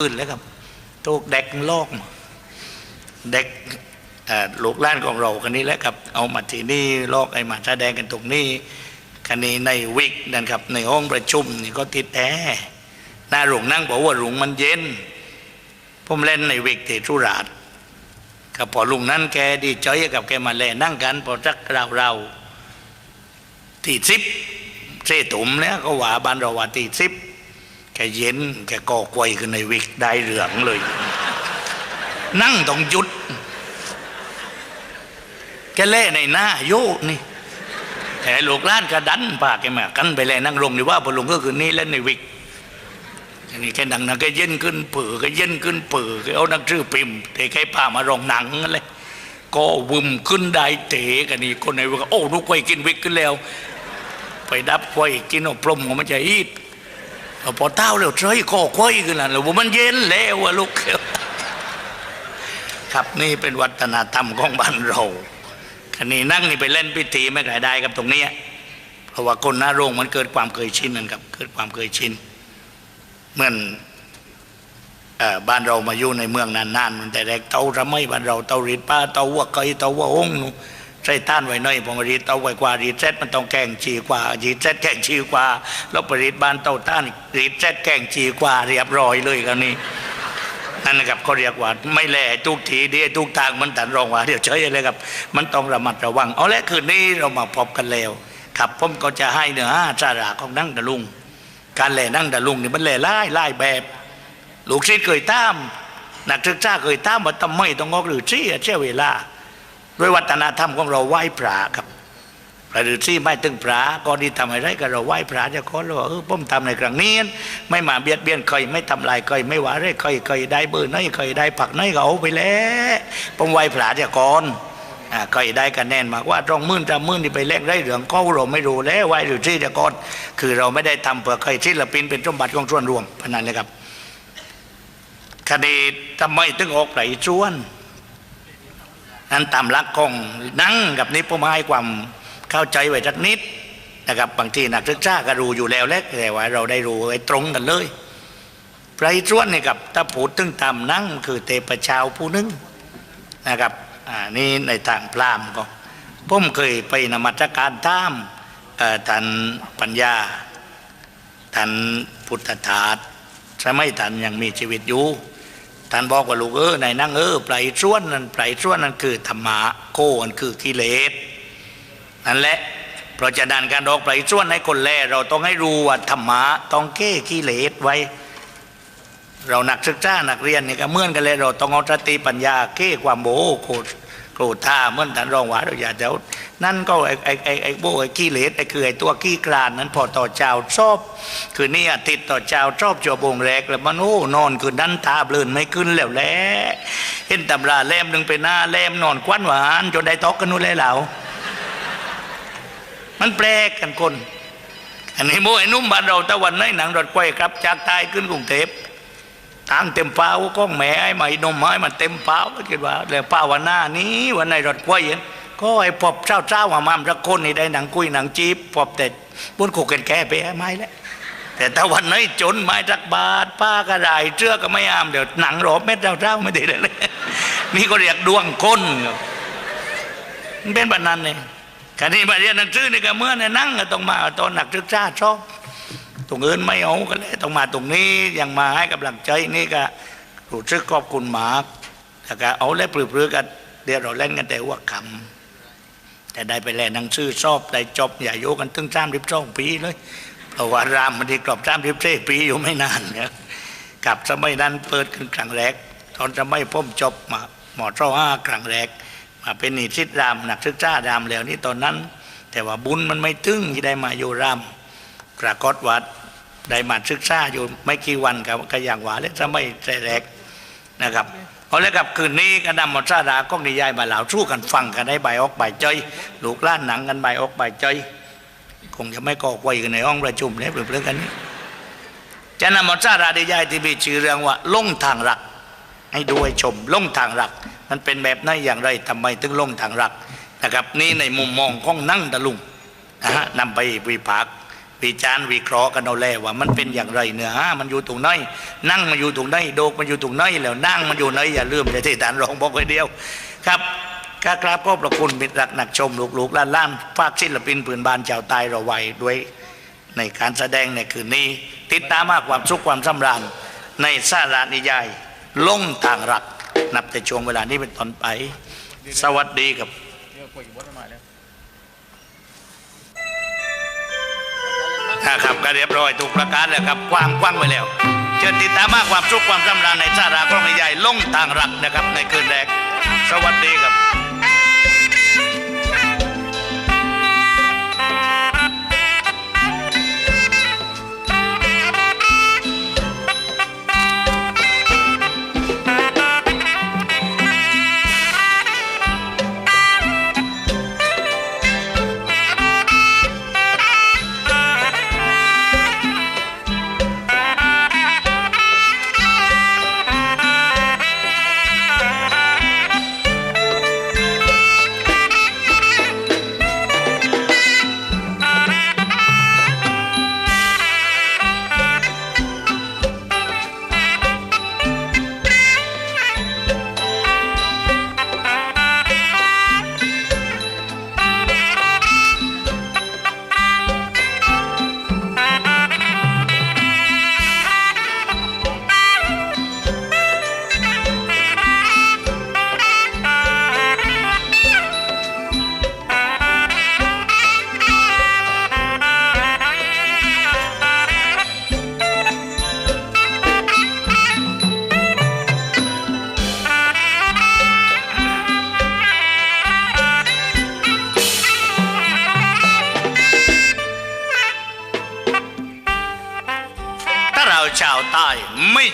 อื่นแล้วครับถูกเด็กโลกมาเด็กเอ่อลูกล้านของเรากันนี้แล้วครับ เอามาที่นี่โลกไอ้มาแสดงกันตรงนี้คันนี้ในวิกนั่นครับ ในห้องประชุมนี่ก็ติดแอร์หน้าหลวงนั่งบอกว่าหลวงมันเย็นผมเล่นในวิกที่ทุราชกับพอลุงนั้นแกดีใจกับแกมาแลนั่งกัน พอจักเราเราๆที่ซิปเสตุ่มแล้วก็ว่าบ้านเราว่าที่ซิป แกเย็นแกก่อควยขึ้นในวิกได้เหลืองเลย นั่งต้องหยุด แกเล่ในหน้าโยกนี่แต่ลูกล้านกระดันปากแกมากันไปเลยนั่งลงดีว่าพอลงก็คือนี่เล่นในวิกอันนี้แกดังนะแกเย็นขึ้นเปื่อแกเย็นขึ้นเปื่อแกเอานักชื่อพิมแต่แกพามาลองหนังนั่นเลยก็วึมขึ้นได้เตะกันนี่คนในวิกโอ้ลูกควยกินวิกขึ้นแล้ว ไปดับควยกินเอาปลมของมันจะอีด พอเต้าเร็วเฉยคอควายขึ้นแล้วว่ามันเย็นแล้วอะลูกครับนี่เป็นวัฒนธรรมของบ้านเราคันนี้นั่งนี่ไปเล่นพิธีไม่ไกลได้กับตรงนี้เพราะว่าคนหน้าโรงมันเกิดความเคยชินนั่นครับ เกิดความเคยชินเหมือนเอ่อบ้านเรามาอยู่ในเมืองนานๆมันแต่แรกเตาทำไมบ้านเราเตารีดป้าเตาวัวไก่เตาวัวองนู ส่ต้านไว้หน่อยผมรีดเตาไว้กว่ารีดเซ็ตมันต้องแกงชีกว่ารีดเซ็ตแกงชีกว่าแล้วไปรีดบ้านเตาต้านรีดเซ็ตแกงชีกว่าเรียบร้อยเลยกันนี่นั่นนะครับเขาเรียกว่าไม่แล่ทุกทีเดียทุกทางมันตันรองว่าเดี๋ยวเฉยเลยครับ มันต้องระมัดระวัง เอาละคืนนี้เรามาพบกันแล้วครับผมก็จะให้เนื้อหาสาระของนั่งตะลุง การแหล่นั่งตะลุงนี่มันแหล่ไล่ไล่แบบ ลูกศิษย์เคยตามนักศึกษาเคยตามว่าทำไมต้องงอกหรือซี่เช่เวลา ด้วยวัฒนธรรมของเราไหว้พระครับพระฤาษีไม่ตึงพระก็ดีทำอะไรก็เราไหว้พระจะขอเราว่าเออผมทำในครั้งนี้ ไม่มาเบียดเบียนใครไม่ทำลายใครไม่ว่าอะไรใครใครได้เบอร์ไหนใครได้ผักไหนก็เอาไปแล้วผมไหว้พระจะก่อนอ่าใครได้คะแน่นมากว่าตรงมื่นตามมื่นที่ไปแลกได้เหลืองเขาเราไม่รู้แล้วไหว้ฤาษีจะก่อนคือเราไม่ได้ทำเพื่อใครศิลปินเป็นสมบัติของส่วนรวมพนันเลยครับคดีทำไมถึงออกไหลชวน นั้นตามหลักของนั่งกับนี้ผมให้ความเข้าใจไว้สักนิดนะครับบางทีนักศึกษาก็รู้อยู่แล้วแหละแต่ว่าเราได้รู้ไว้ตรงกันเลยไพรชวนนี่กับถ้าพูดถึงตามนั่งคือเทพเจ้าผู้นึงนะครับอ่านี่ในทางพราหมณ์ก็ผมเคยไปนมัสการตามท่านปัญญาท่านพุทธทาสสมัยท่านยังมีชีวิตอยู่ ท่านบอกว่าลูกเออในนั่งเออไพรส่วนนั้นไพรส่วนนั้นคือธรรมะโคนคือกิเลสนั่นแหละเพราะฉะนั้นการออกไพรส่วนให้คนแลเราต้องให้รู้ว่าธรรมะต้องแก้กิเลสไว้ เรานักศึกษานักเรียนนี่ก็เมือนกันเลยเราต้องเอาสติปัญญาแก้ความโมโหโกรธโกรธท่าเมื่อนท่านรองว่าเราอย่าเดี๋ยว นั่นก็ไอ้ไอ้ไอ้ไอ้โบไอ้กิเลสไอ้คือไอ้ตัวกี้กลานนั้นพอต่อเจ้าชอบ คือนี่อาทิตย์ต่อเจ้าชอบจัวบงแรกแล้วมันโอ้นอนคือนั่นตาเบลินไม่ขึ้นแล้วแหละเห็นตำราเล่มหนึ่งไปหน้าเล่มนอนควันหวานจนได้ตอกกันนู่นเลยเรามันแปลกกันคน อันนี้โมไอ้นุ่มบ้านเราตะวันไหนหนังรถไฟครับ จากใต้ขึ้นกรุงเทพทางเต็มเป้าก็แหม่ไอ้ไหมนมไม้มันเต็มเป้าก็คิดว่า แล้วป้าวันหน้านี้วันในรถไฟเห็น ก็ไอ้พบเจ้าเจ้ามามั่มสักคนนี่ได้หนังกุยหนังจีบพบแต่บนขู่กันแก่ไปไม้แล้วแต่ถ้าวันไหนจนไม้จักบาทป้าก็ได้เชื่อก็ไม่อามเดี๋ยวหนังรอบเม็ดเจ้าเจ้าไม่ได้เลยนี่ก็เรียกดวงคนมันเป็นแบบนั้นเนี่ยครนี้มาเรียนหนังสือนี่ก็เมื่อเนี่ยนั่งก็ต้องมาตอนหนักศึกษาชอบตรงอื่นไม่เอาก็เลยต้องมาตรงนี้ยังมาให้กำลังใจนี่ก็รู้สึกขอบคุณมากแต่ก็เอาเล่ปลือๆกันเดี๋ยวเราเล่นกันแต่ว่าคำ แต่ได้ไปแลหนังสือชอบได้จบอย่าโยกันถึงสามสิบสองปีเลยเพราะว่ารามมันที่กรอบสามสิบเปีอยู่ไม่นานเนี่ยกับสมัยนั้นเปิดขึ้นครั้งแรก ตอนสมัยผมจบมาหมอเจ้าห้าครั้งแรก มาเป็นนิสิตรามนักศึกษารามแล้วนี่ตอนนั้น แต่ว่าบุญมันไม่ถึงที่ได้มาอยู่รามปรากฏว่าได้มาศึกษาอยู่ไม่กี่วันกับก็อย่างหวาเลยจะไม่ใจแรกนะครับ เอาเลยกับคืนนี้ก็นำมอซาดาก็นิยายมาเหล่าสู้กันฟังกันได้ใบออกใบจอยลูกล้านหนังกันใบออกใบจอยคงจะไม่ก่อไวกันในห้องประชุมเลยเปลือกันนี้จะนำมอซาดานิยายที่มีชื่อเรื่องว่าลงทางรัก ให้ดูให้ชมลงทางรัก มันเป็นแบบไหนอย่างไรทำไมถึงลงทางรักนะครับนี่ในมุมมองของนั่งตะลุงนะฮะนำไปวิพากษ์ วิจารณ์วิเคราะห์กันเอาแล้วว่า มันเป็นอย่างไรเนื้อหามันอยู่ตรงไหนนั่งมันอยู่ตรงไหนโดกมันอยู่ตรงไหนแล้วนั่งมันอยู่ไหนอย่าลืมจะที่ฐานรองบอกไว้เดียว ครับกราบขอบพระคุณมิตรรักหนักชมลูกๆล้านๆฝากศิลปินปืนบานชาวใต้เราไว้ด้วยในการแสดงในคืนนี้ ติดตามมากความสุขความสำราญในสารานิยายลงทางรัก นับแต่ช่วงเวลานี้เป็นต้นไป สวัสดีครับ คุยกับบอสมาครับก็เรียบร้อยถูกประกาศแล้วครับความกว้างไว้แล้ว เชิญติดตามมากความสุขความสำราญในชาราของใหญ่ลงทางรักนะครับ ในคืนแรก สวัสดีครับ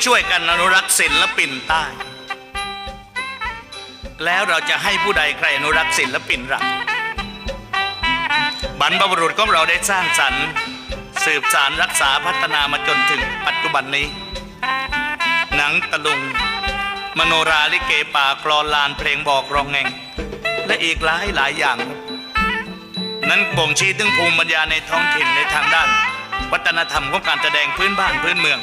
ช่วยกันอนุรักษ์ศิลปินใต้ แล้วเราจะให้ผู้ใดใครอนุรักษ์ศิลปินรักบรรพบุรุษของเราได้สร้างสรรค์สืบสารรักษาพัฒนามาจนถึงปัจจุบันนี้ หนังตะลุง มโนราลิเกป่ากรอนลานเพลงบอกรองแงง และอีกหลายหลายอย่าง นั้นบ่งชี้ถึงภูมิปัญญาในท้องถิ่นในทางด้าน วัฒนธรรมของการแสดงพื้นบ้านพื้นเมือง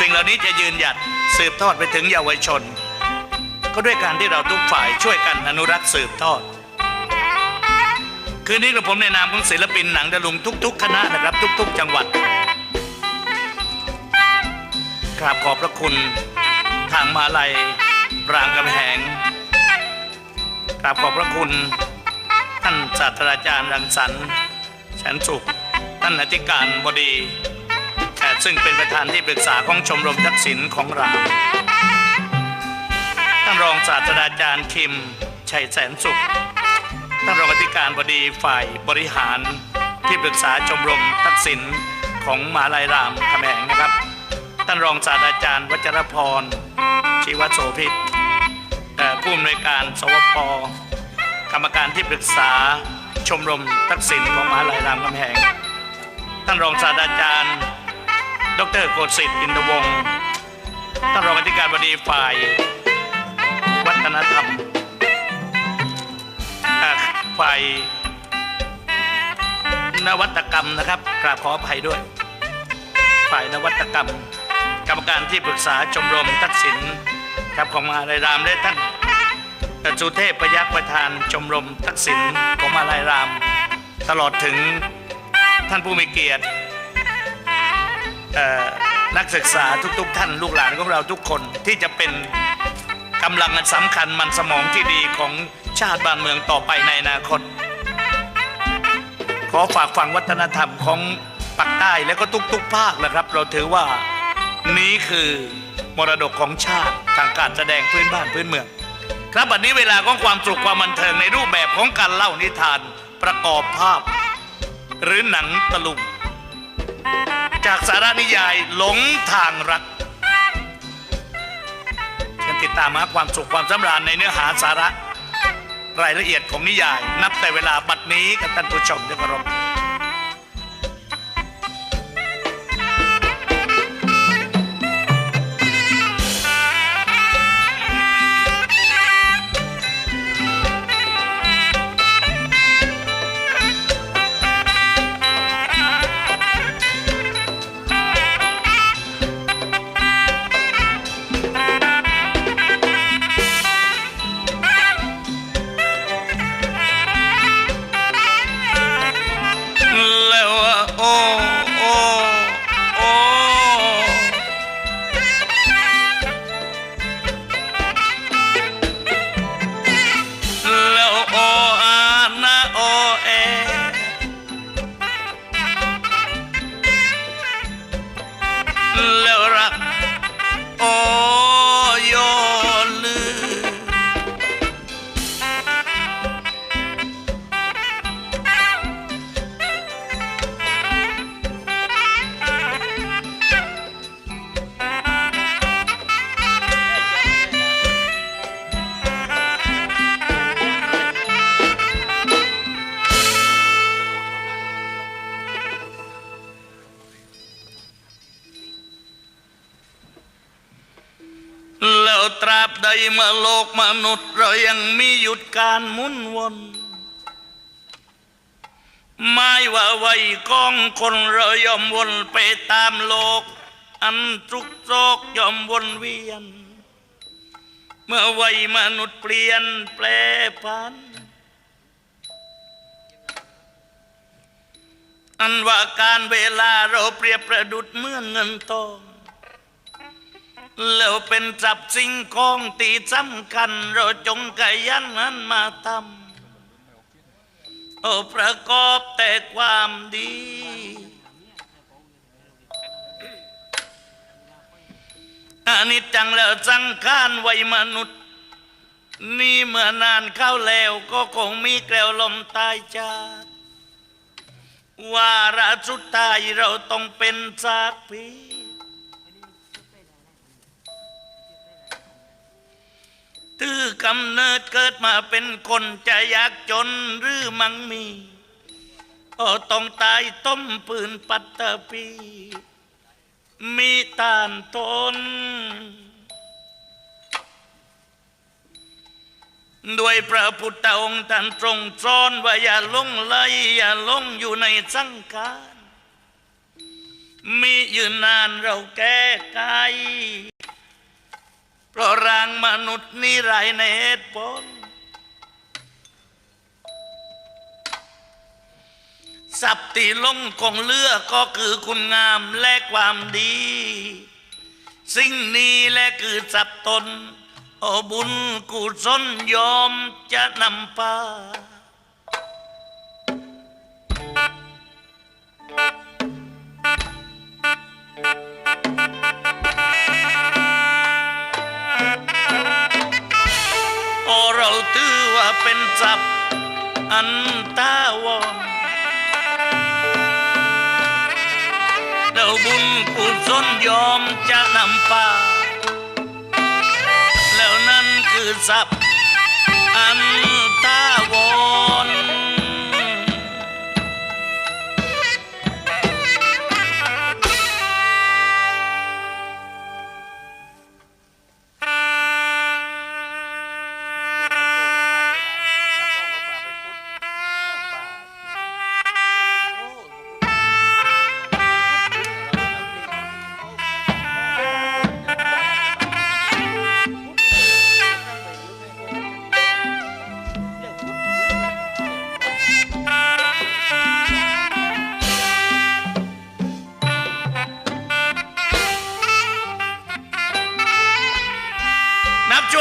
สิ่งเหล่านี้จะยืนหยัดสืบทอดไปถึงเยาวชน ก็ด้วยการที่เราทุกฝ่ายช่วยกันอนุรักษ์สืบทอด คืนนี้กระผมในนามของศิลปินหนังตะลุงทุก ๆ คณะนะครับ ทุก ๆ จังหวัดกราบขอบพระคุณทางมาลัยรามกำแหงกราบขอบพระคุณท่านศาสตราจารย์รังสรรค์แสนสุข ท่านอธิการบดี ซึ่งเป็นประธานที่ปรึกษาของชมรมทักษิณของเรา ท่านรองศาสตราจารย์คิม ชัยแสนสุข ท่านรองอธิการบดีฝ่ายบริหารที่ปรึกษาชมรมทักษิณของมหาลัยรามคำแหงนะครับ ท่านรองศาสตราจารย์วัชรพร ชีวโสภิตผู้อำนวยการสวปกรรมการที่ปรึกษาชมรมทักษิณของมหาลัยรามคำแหงท่านรองศาสตราจารย์ ดรโกศิษฐ์อินทวงศ์ท่านรองอธิการบดีฝ่าย วัฒนธรรมฝ่ายนวัตกรรมนะครับกราบขออภัยด้วย ฝ่ายนวัตกรรม กรรมการที่ปรึกษาชมรมทักษิณครับของมาลัยรามและท่านท่านสุเทพพยัคฆ์ประธานชมรมทักษิณของมาลายราม ตลอดถึงท่านผู้มีเกียรติ นักศึกษาทุกๆ ท่านลูกหลานของเราทุกคนที่จะเป็นกำลังอันสำคัญมันสมองที่ดีของชาติบ้านเมืองต่อไปในอนาคต ขอฝากฝังวัฒนธรรมของปักใต้และก็ทุกๆ ภาคนะครับ เราถือว่านี้คือมรดกของชาติทางการแสดงพื้นบ้านพื้นเมือง ครับวันนี้เวลาของความสุขความบันเทิงในรูปแบบของการเล่านิทานประกอบภาพ หรือหนังตะลุง จากสารานิยายหลงทางรักเชิญติดตามหาความสุขความสำราญในเนื้อหาสาระ รายละเอียดของนิยาย นับแต่เวลาบัดนี้กับท่านผู้ชมที่เคารพ ตราบใดเมื่อโลกมนุษย์ เรายังมีหยุดการมุนวน ไม่ว่าวัยของคนเรายอมวนไปตามโลก อันทุกโศกยอมวนเวียน เมื่อวัยมนุษย์เปลี่ยนแปลพันอันว่าการเวลาเราเปรียบประดุดเมื่อเงินทอง แล้วเป็นจับสิ่งของตีสำคัญ เราจงกยันนั้นมาทำโอ้ประกอบแต่ความดี อันนี้จังแล้วสังขารไว้มนุษย์ นี่เมื่อนานเข้าแล้วก็คงมีแกลวลมตายจากวาระสุดท้ายเราต้องเป็นซากผี ถือกำเนิดเกิดมาเป็นคนจะยากจนหรือมั่งมีโอ้ต้องตายต้มปืนปัตตปี มีตานทนด้วยพระพุทธองค์ท่านทรงสอนว่าอย่าลงไหลอย่าลงอยู่ในสังขารมียืนนานเราแก้ไข เพราะร่างมนุษย์นี่ไรในเหตุผลสับตีลงคงเลือกก็คือคุณงามและความดี สิ่งนี้และคือสับตนโอบุญกุศลยอมจะนำพา เราถือว่าเป็นจับอันตาวอนเราบุญกุศลยอมจะนำพาแล้วนั่นคือทรัพย์อันตาวร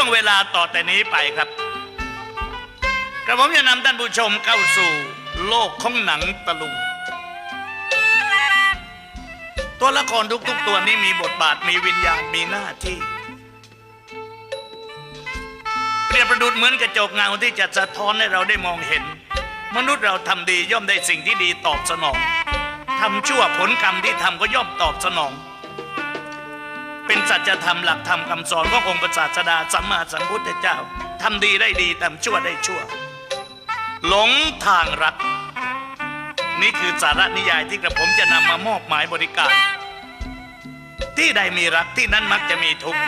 วงเวลาต่อแต่นี้ไปครับกระผมจะนำท่านผู้ชมเข้าสู่โลกของหนังตะลุง ตัวละครทุกๆตัวนี้มีบทบาทมีวิญญาณมีหน้าที่ เปรียบประดุดเหมือนกระจกเงาที่จะสะท้อนให้เราได้มองเห็น มนุษย์เราทำดีย่อมได้สิ่งที่ดีตอบสนองทำชั่วผลกรรมที่ทำก็ย่อมตอบสนอง เป็นสัจธรรมหลักธรรมคำสอนขององค์พระศาสดาสัมมาสัมพุทธเจ้าทำดีได้ดีทำชั่วได้ชั่ว หลงทางรัก นี่คือสาระนิยายที่กระผมจะนำมามอบหมายบริการ ที่ใดมีรักที่นั้นมักจะมีทุกข์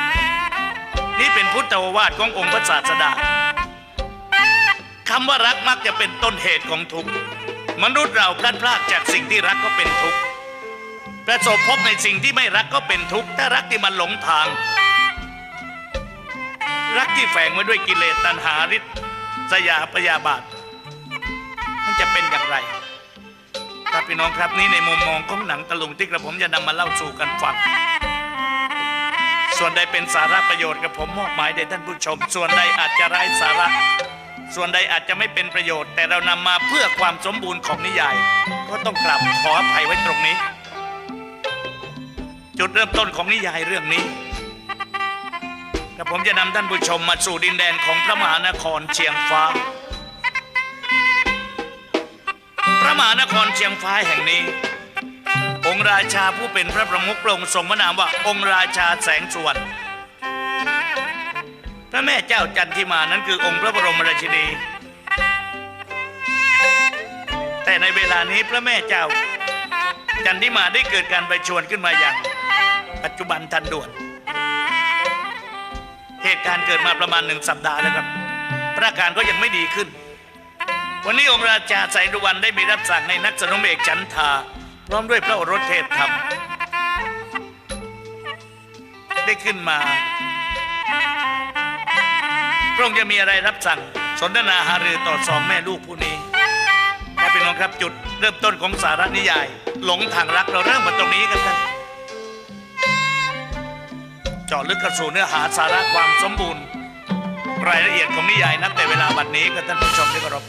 นี่เป็นพุทธวาทขององค์พระศาสดาคำว่ารักมักจะเป็นต้นเหตุของทุกข์มนุษย์เราพลัดพรากจากสิ่งที่รักก็เป็นทุกข์ ประสบพบในสิ่งที่ไม่รักก็เป็นทุกข์ถ้ารักที่มันหลงทาง รักที่แฝงไว้ด้วยกิเลสตัณหาริษสยาปยาบาท มันจะเป็นอย่างไรครับพี่น้องครับนี่ในมุมมองของหนังตะลุงที่กระผมจะนำมาเล่าสู่กันฟัง ส่วนใดเป็นสาระประโยชน์กับผมมอบหมายแด่ท่านผู้ชม ส่วนใดอาจจะไร้สาระ ส่วนใดอาจจะไม่เป็นประโยชน์ แต่เรานำมาเพื่อความสมบูรณ์ของนิยาย ก็ต้องกลับขออภัยไว้ตรงนี้ จุดเริ่มต้นของนิยายเรื่องนี้แต่ผมจะนำท่านผู้ชมมาสู่ดินแดนของพระมหานครเชียงฟ้า พระมหานครเชียงฟ้าแห่งนี้ องค์ราชาผู้เป็นพระประมุขพระองค์ทรงพระนามว่าองค์ราชาแสงสวรรค์พระแม่เจ้าจันทิมานั้นคือองค์พระบรมราชินี แต่ในเวลานี้พระแม่เจ้าจันทิมาได้เกิดการไปชวนขึ้นมาอย่าง ปัจจุบันทันด่วน เหตุการณ์เกิดมาประมาณหนึ่งสัปดาห์แล้วครับพระอาการก็ยังไม่ดีขึ้น วันนี้องค์ราชาไสรุวันได้มีรับสั่งให้นักสนมเอกฉันทาพร้อมด้วยพระโอรสเทพธรรม ได้ขึ้นมาพระองค์จะมีอะไรรับสั่ง สนทนาหารือต่อสองแม่ลูกผู้นี้แค่เป็นน้องครับจุดเริ่มต้นของสาระนิยาย หลงทางรักเราเริ่มมาตรงนี้กันครับ เจาะลึกกระสู่เนื้อหาสาระความสมบูรณ์ รายละเอียดของนิยายนับแต่เวลาบัดนี้กับท่านผู้ชมที่เคารพ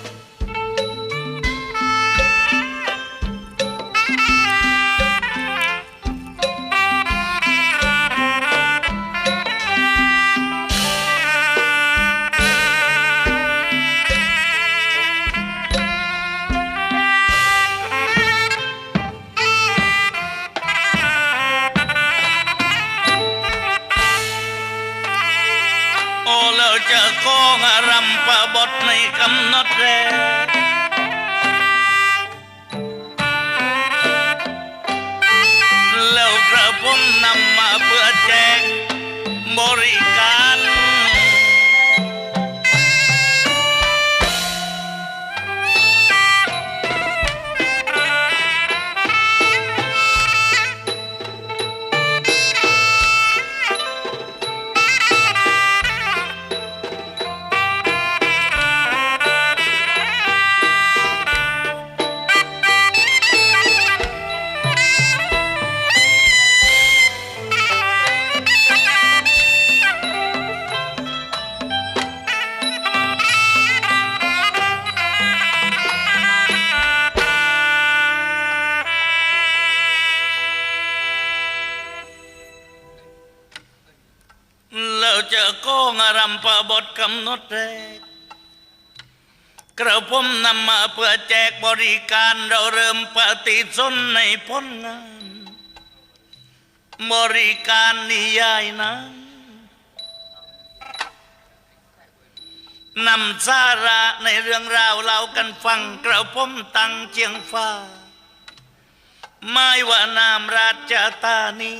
จะโค้งรำประบทในกำหนดแรแล้วกระผมนำมาเพื่อแจกบริการ บทกำหนดแรกกระผมนำมาเพื่อแจกบริการเราเริ่มปฏิสนในผลงาน บริการนิยายนั้นนำสาระในเรื่องราวเล่ากันฟังกระผมตั้งเจียงฟ้า ไม่ว่านามราชตานี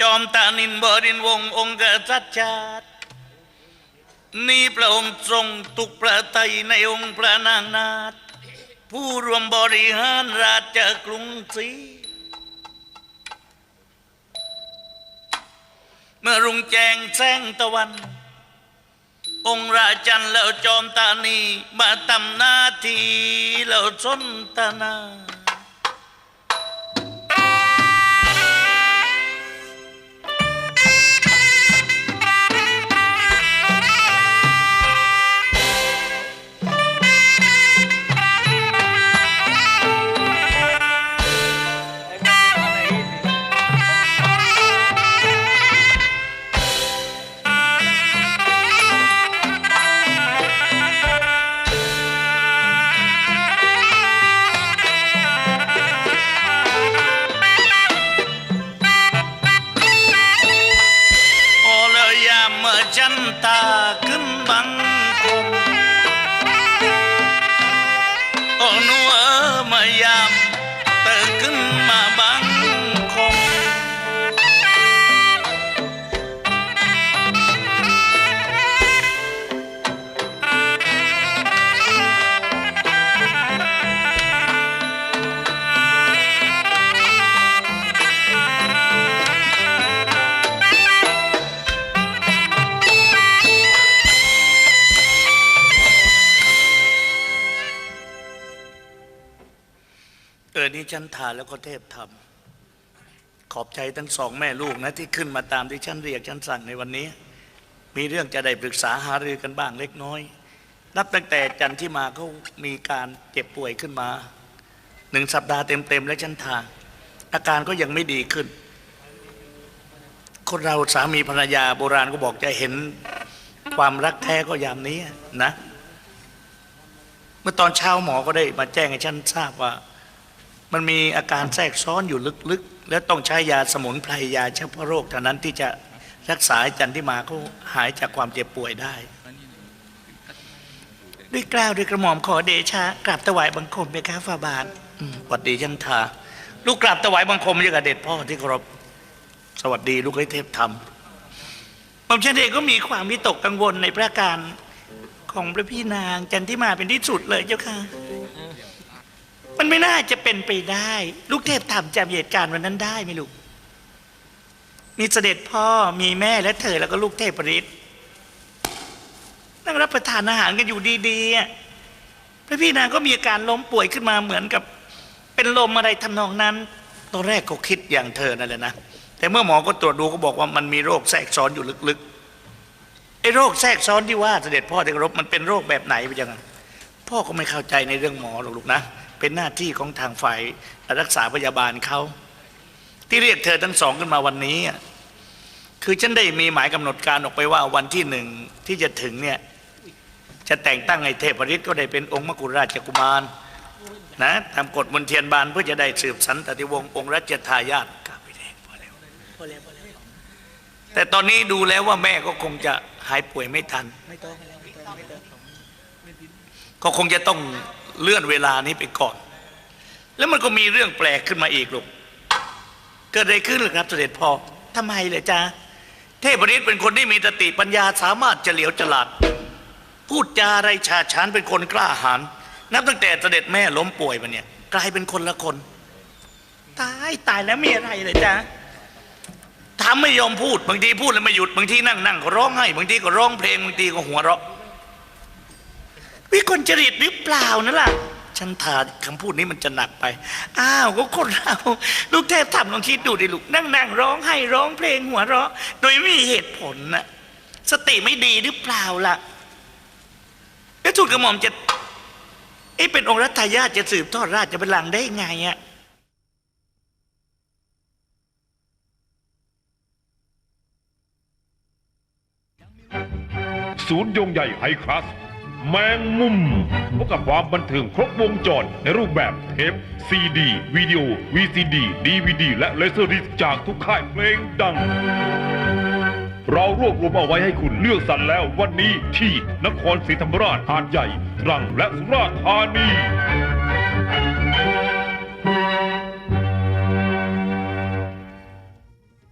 จอมตานินบรินวงองค์กษัตริย์ชาตินี่พระองค์ทรงตุกประไทยในองค์พระนางนาถผู้รวมบริหารราชกรุงศรีเมื่อรุ่งแจงแสงตะวัน องค์ราชันแล้วจอมตานีมาทำหน้าที่แล้วสนทนา เออนี่ฉันทานแล้วก็เทพทำขอบใจทั้งสองแม่ลูกนะที่ขึ้นมาตามที่ฉันเรียกฉันสั่งในวันนี้ มีเรื่องจะได้ปรึกษาหารือกันบ้างเล็กน้อย นับตั้งแต่จันที่มาเขามีการเจ็บป่วยขึ้นมาหนึ่งสัปดาห์เต็มๆแล้วฉันทานอาการก็ยังไม่ดีขึ้น คนเราสามีภรรยาโบราณก็บอกจะเห็นความรักแท้ก็ยามนี้นะ เมื่อตอนเช้าหมอก็ได้มาแจ้งให้ฉันทราบว่า มันมีอาการแทรกซ้อนอยู่ลึกๆ และต้องใช้ยาสมุนไพรยาเฉพาะโรคเท่านั้นที่จะรักษาจันที่มาเขาหายจากความเจ็บป่วยได้ ด้วยกล้าวด้วยกระหม่อมขอเดชะกราบถวายบังคมไปครับฝ่าบาทสวัสดีจันทาลูกกราบถวายบังคมยังกับเด็ดพ่อที่เคารพสวัสดีลูกไอ้เทพธรรมหม่อมฉันเองก็มีความวิตกกังวลในพระการของพระพี่นางจันทิมาเป็นที่สุดเลยเจ้าค่ะ มันไม่น่าจะเป็นไปได้ ลูกเทพธรรมจำเหตุการณ์วันนั้นได้ไหมลูกมีเสด็จพ่อมีแม่และเธอแล้วก็ลูกเทพปริศนั่งรับประทานอาหารกันอยู่ดีๆพระพี่นางก็มีอาการล้มป่วยขึ้นมาเหมือนกับ เป็นลมอะไรทำนองนั้นตอนแรกก็คิดอย่างเธอนั่นแหละนะแต่เมื่อหมอก็ตรวจดูก็บอกว่ามันมีโรคแทรกซ้อนอยู่ลึกๆไอ้โรคแทรกซ้อนที่ว่าเสด็จพ่อที่เคารพมันเป็นโรคแบบไหนไปยังพ่อก็ไม่เข้าใจในเรื่องหมอหรอกลูกนะ เป็นหน้าที่ของทางฝ่ายรักษาพยาบาลเขาที่เรียกเธอทั้งสองขึ้นมาวันนี้ คือฉันได้มีหมายกำหนดการออกไปว่าวันที่หนึ่งที่จะถึงเนี่ยจะแต่งตั้งให้เทพฤทธิ์ก็ได้เป็นองค์มกุฎราชกุมารนะตามกฎมนเทียนบานเพื่อจะได้สืบสันตติวงศ์องค์รัชทายาทกลับไปแดงพอแล้วพอแล้วพอแล้วแต่ตอนนี้ดูแล้วว่าแม่ก็คงจะหายป่วยไม่ทันไม่ต้องก็คงจะต้อง เลื่อนเวลานี้ไปก่อน แล้วมันก็มีเรื่องแปลกขึ้นมาอีกลูกเกิดอะไรขึ้นหรือครับเสด็จพ่อทำไมเลยจ๊ะเทพฤทธิ์เป็นคนที่มีสติปัญญาสามารถเฉลียวฉลาด พูดจาไรฉาฉานเป็นคนกล้าหาญนับตั้งแต่เสด็จแม่ล้มป่วยมาเนี่ย กลายเป็นคนละคนตายตายแล้วมีอะไรเลยจ๊ะถาไม่ยอมพูดบางทีพูดแล้วไม่หยุดบางทีนั่งนั่งก็ร้องไห้บางทีก็ร้องเพลงบางทีก็หัวเราะ วิกลจริตหรือเปล่านั่นล่ะฉันถาคำพูดนี้มันจะหนักไป อ้าวก็คนเราลูกเทพทำลองคิดดูดิลูกนั่งนั่งร้องไห้ร้องเพลงหัวเราะ โดยไม่มีเหตุผลน่ะสติไม่ดีหรือเปล่าล่ะแล้วทูลกระหม่อมจะเอ้เป็นองค์รัตยาจะสืบทอดราชบัลลังก์ได้ไงอะศูนย์ยงใหญ่ไฮคลาส แมงมุมพบกับความบันเทิงครบวงจรในรูปแบบเทปซีดีวิดีโอ VCD DVD และเลเซอร์ดิสจากทุกค่ายเพลงดัง เรารวบรวมเอาไว้ให้คุณเลือกสรรแล้ววันนี้ที่นครศรีธรรมราชหาดใหญ่ตรังและสุราษฎร์ธานี